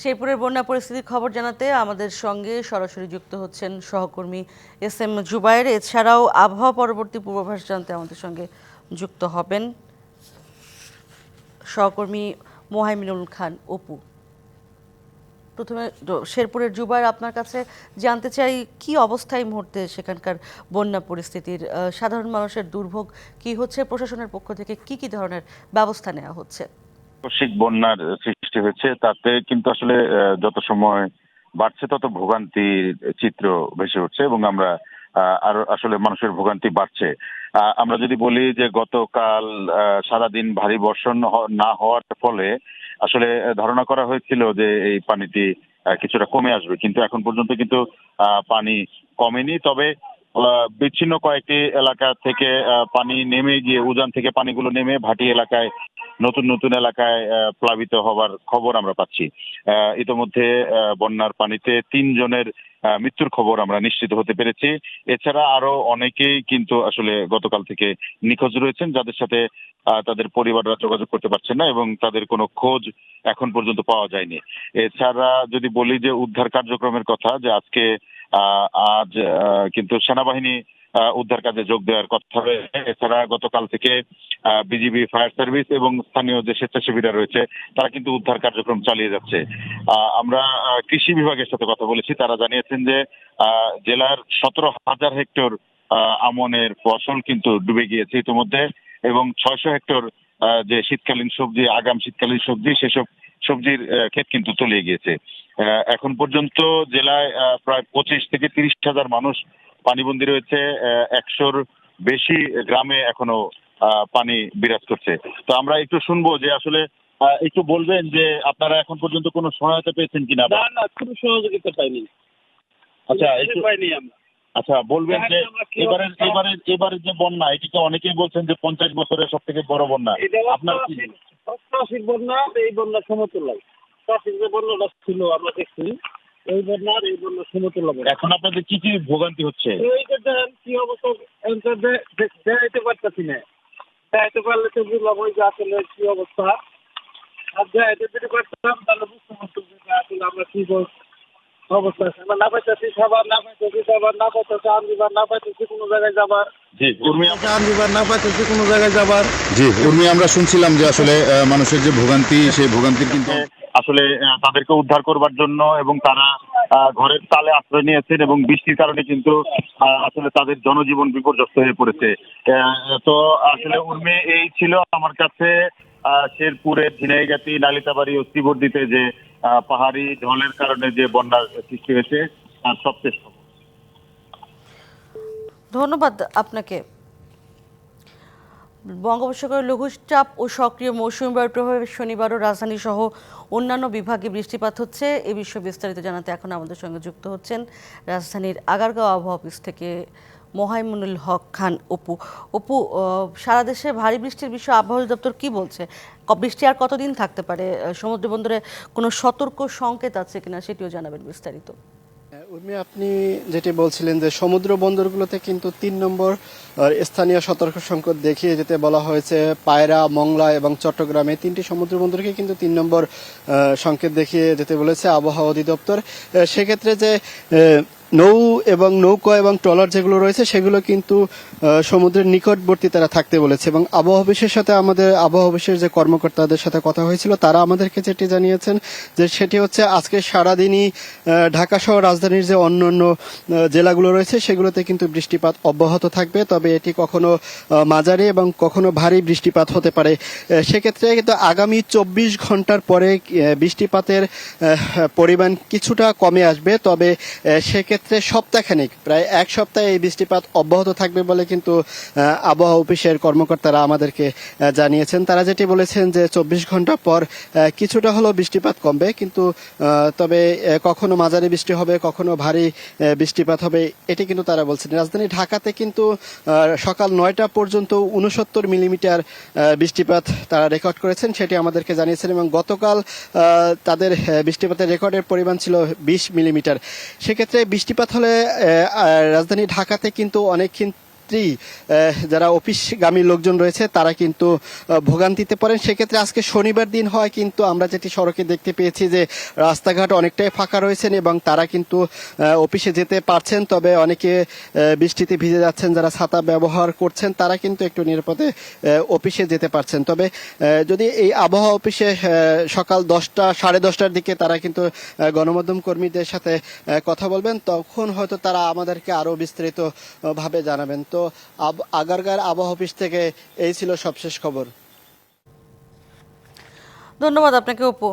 শেরপুরের বন্যা পরিস্থিতির খবর জানাতে আমাদের সঙ্গে সরাসরি যুক্ত হচ্ছেন সহকর্মী এস এম জুবায়ের। এছাড়াও আবহাওয়া পরবর্তী পূর্বাভাস জানতে আমাদের সঙ্গে যুক্ত হবেন সহকর্মী মোহাইমিনুল খান অপু। প্রথমে শেরপুরের জুবায়ের আপনার কাছে জানতে চাই, কি অবস্থায় মুহূর্তে সেখানকার বন্যা পরিস্থিতির? সাধারণ মানুষের দুর্ভোগ কি হচ্ছে? প্রশাসনের পক্ষ থেকে কি কি ধরনের ব্যবস্থা নেওয়া হচ্ছে? আকস্মিক বন্যার সৃষ্টি হয়েছে, তাতে কিন্তু আসলে যত সময় বাড়ছে তত ভোগান্তির চিত্র ভেসে উঠছে এবং আমরা আরও আসলে মানুষের ভোগান্তি বাড়ছে। আমরা যদি বলি যে গতকাল সারাদিন ভারী বর্ষণ না হওয়ার ফলে আসলে ধারণা করা হয়েছিল যে এই পানিটি কিছুটা কমে আসবে। কিন্তু এখন পর্যন্ত কিন্তু পানি কমেনি। তবে বিচ্ছিন্ন কয়েকটি এলাকা থেকে পানি নেমে গিয়ে উজান থেকে পানিগুলো নেমে ভাটি এলাকায় নতুন নতুন এলাকায় প্লাবিত হবার খবর আমরা পাচ্ছি। ইতোমধ্যে বন্যার পানিতে তিনজনের মৃত্যুর খবর আমরা নিশ্চিত হতে পেরেছি। এছাড়া আরও অনেকেই কিন্তু আসলে গতকাল থেকে নিখোঁজ রয়েছেন, যাদের সাথে তাদের পরিবাররা যোগাযোগ করতে পারছেন না এবং তাদের কোনো খোঁজ এখন পর্যন্ত পাওয়া যায়নি। এছাড়া যদি বলি যে উদ্ধার কার্যক্রমের কথা, যে আজকে আজ কিন্তু সেনাবাহিনী উদ্ধার কাজে যোগ দেওয়ার কথা রয়েছে। এছাড়া গতকাল থেকে বিজিবি ফায়ার সার্ভিস এবং স্থানীয় যে স্বেচ্ছাসেবীরা রয়েছে, তারা কিন্তু উদ্ধার কার্যক্রম চালিয়ে যাচ্ছে। আমরা কৃষি বিভাগের সাথে কথা বলেছি। তারা জানিয়েছেন যে জেলার সতেরো হাজার হেক্টর আমনের ফসল কিন্তু ডুবে গিয়েছে ইতিমধ্যে এবং ছয়শো হেক্টর যে শীতকালীন সবজি, আগাম শীতকালীন সবজি, সেসব সবজির ক্ষেত কিন্তু তলিয়ে গিয়েছে। এখন পর্যন্ত জেলায় প্রায় পঁচিশ থেকে তিরিশ হাজার মানুষ পানিবন্দী রয়েছে একশোর বেশি গ্রামে এখনও পানি বিরাজ করছে। তো আমরা একটু শুনব যে আসলে একটু বলবেন যে আপনারা এখন পর্যন্ত কোনো সহায়তা পেয়েছেন কিনা না না কোনো সহযোগিতা পাইনি। আচ্ছা একটু পাইনি আমরা। আচ্ছা বলবেন যে এবারে এবারে এবারে যে বন্যা এটিকে অনেকেই বলছেন যে পঞ্চাশ বছরের সব থেকে বড় বন্যা। আপনার কি বন্যা এই বন্যা সমতুল্য। যে বন্যাটা ছিল আমরা দেখছি এই বন্যার এই বন্যা সমতুল্য এখন আপনাদের কি কি ভোগান্তি হচ্ছে? এই যে দেখেন কি অবস্থা? দেখাইতে পারতেছি না। দেখাইতে পারলে তো বুঝলাম ওই যে আসলে কি অবস্থা। আর দেখাইতে যদি পারতাম তাহলে বুঝতে পারতাম যে আসলে আমরা কি অবস্থা আমরা না পাইতেছি খাবার না পাইতেছি খাবার না পাইতেছি না পাইতেছি কোনো জায়গায় যাবার। জি না পাইতেছি কোনো জায়গায় যাবার। জি আমরা শুনছিলাম যে আসলে মানুষের যে ভোগান্তি সেই ভোগান্তির কিন্তু আসলে তাদেরকে উদ্ধার করবার জন্য এবং তারা ঘরের তালে আশ্রয় নিয়েছেন এবং বৃষ্টির কারণে কিন্তু আসলে তাদের জনজীবন বিপর্যস্ত হয়ে পড়েছে। তো আসলে উর্মি এই ছিল আমার কাছে আহ, শেরপুরের ঝিনাইগাতি নালিতাবাড়ি ও শ্রীবর্দিতে যে পাহাড়ি ঢলের কারণে যে বন্যার সৃষ্টি হয়েছে সবচেয়ে ধন্যবাদ আপনাকে। বঙ্গোপসাগরের লঘুচাপ ও সক্রিয় মৌসুমী বায়ুর প্রভাবে শনিবারও রাজধানী সহ অন্যান্য বিভাগে বৃষ্টিপাত হচ্ছে। এ বিষয়ে বিস্তারিত জানাতে এখন আমাদের সঙ্গে যুক্ত হচ্ছেন রাজধানীর আগারগাঁও আবহাওয়া অফিস থেকে মোহাইমুনুল হক খান অপু। অপু সারা দেশে ভারী বৃষ্টির বিষয়ে আবহাওয়া দপ্তর কি বলছে? বৃষ্টি আর কতদিন থাকতে পারে? আহ, সমুদ্র বন্দরে কোনো সতর্ক সংকেত আছে কিনা সেটিও জানাবেন বিস্তারিত। উর্মি, আপনি যেটি বলছিলেন যে সমুদ্র বন্দরগুলোতে কিন্তু তিন নম্বর স্থানীয় সতর্ক সংকট দেখিয়ে যেতে বলা হয়েছে। পায়রা, মংলা এবং চট্টগ্রামে তিনটি সমুদ্র বন্দরকে কিন্তু তিন নম্বর সংকেত দেখিয়ে যেতে বলেছে আবহাওয়া অধিদপ্তর। সেক্ষেত্রে যে নৌ এবং নৌকা এবং ট্রলার যেগুলো রয়েছে সেগুলো কিন্তু সমুদ্রের নিকটবর্তী তারা থাকতে বলেছে। এবং আবহাওয়া সাথে আমাদের আবহাওয়া যে কর্মকর্তাদের সাথে কথা হয়েছিল তারা আমাদেরকে যেটি জানিয়েছেন যে সেটি হচ্ছে আজকে সারাদিনই ঢাকা সহ রাজধানীর যে অন্য অন্য জেলাগুলো রয়েছে সেগুলোতে কিন্তু বৃষ্টিপাত অব্যাহত থাকবে। তবে এটি কখনো মাঝারি এবং কখনো ভারী বৃষ্টিপাত হতে পারে। সেক্ষেত্রে কিন্তু আগামী চব্বিশ ঘণ্টার পরে বৃষ্টিপাতের পরিমাণ কিছুটা কমে আসবে। তবে আহ, সেক্ষেত্রে সপ্তাহখানিক, প্রায় এক সপ্তাহে এই বৃষ্টিপাত অব্যাহত থাকবে বলে কিন্তু আবহাওয়া অফিসের কর্মকর্তারা আমাদেরকে জানিয়েছেন। তারা যেটি বলেছেন যে চব্বিশ ঘণ্টা পর কিছুটা হলেও বৃষ্টিপাত কমবে, কিন্তু তবে কখনো মাঝারি বৃষ্টি হবে, কখনো ভারী বৃষ্টিপাত হবে, এটি কিন্তু তারা বলছেন। রাজধানী ঢাকাতে কিন্তু সকাল নয়টা পর্যন্ত উনসত্তর মিলিমিটার বৃষ্টিপাত তারা রেকর্ড করেছেন, সেটি আমাদেরকে জানিয়েছেন এবং গতকাল তাদের বৃষ্টিপাতের রেকর্ডের পরিমাণ ছিল বিশ মিলিমিটার। সেক্ষেত্রে বৃষ্টিপাত হলে আহ, আহ, রাজধানী ঢাকাতে কিন্তু অনেক যাত্রী যারা অফিসগামী লোকজন রয়েছে তারা কিন্তু ভোগান্তিতে পড়েন। সেক্ষেত্রে আজকে শনিবার দিন হয় কিন্তু আমরা যেটি সড়কে দেখতে পেয়েছি যে রাস্তাঘাট অনেকটাই ফাঁকা রয়েছেন এবং তারা কিন্তু অফিসে যেতে পারছেন। তবে অনেকে বৃষ্টিতে ভিজে যাচ্ছেন যারা ছাতা ব্যবহার করছেন তারা কিন্তু একটু নিরাপদে অফিসে যেতে পারছেন। তবে যদি এই আবহাওয়া অফিসে সকাল দশটা সাড়ে দশটার দিকে তারা কিন্তু গণমাধ্যম কর্মীদের সাথে কথা বলবেন তখন হয়তো তারা আমাদেরকে আরও বিস্তারিত আহ, ভাবে জানাবেন। তো আগারগার আবহাওয়া অফিস থেকে এই ছিল সবশেষ খবর। ধন্যবাদ আপনাকে অপু।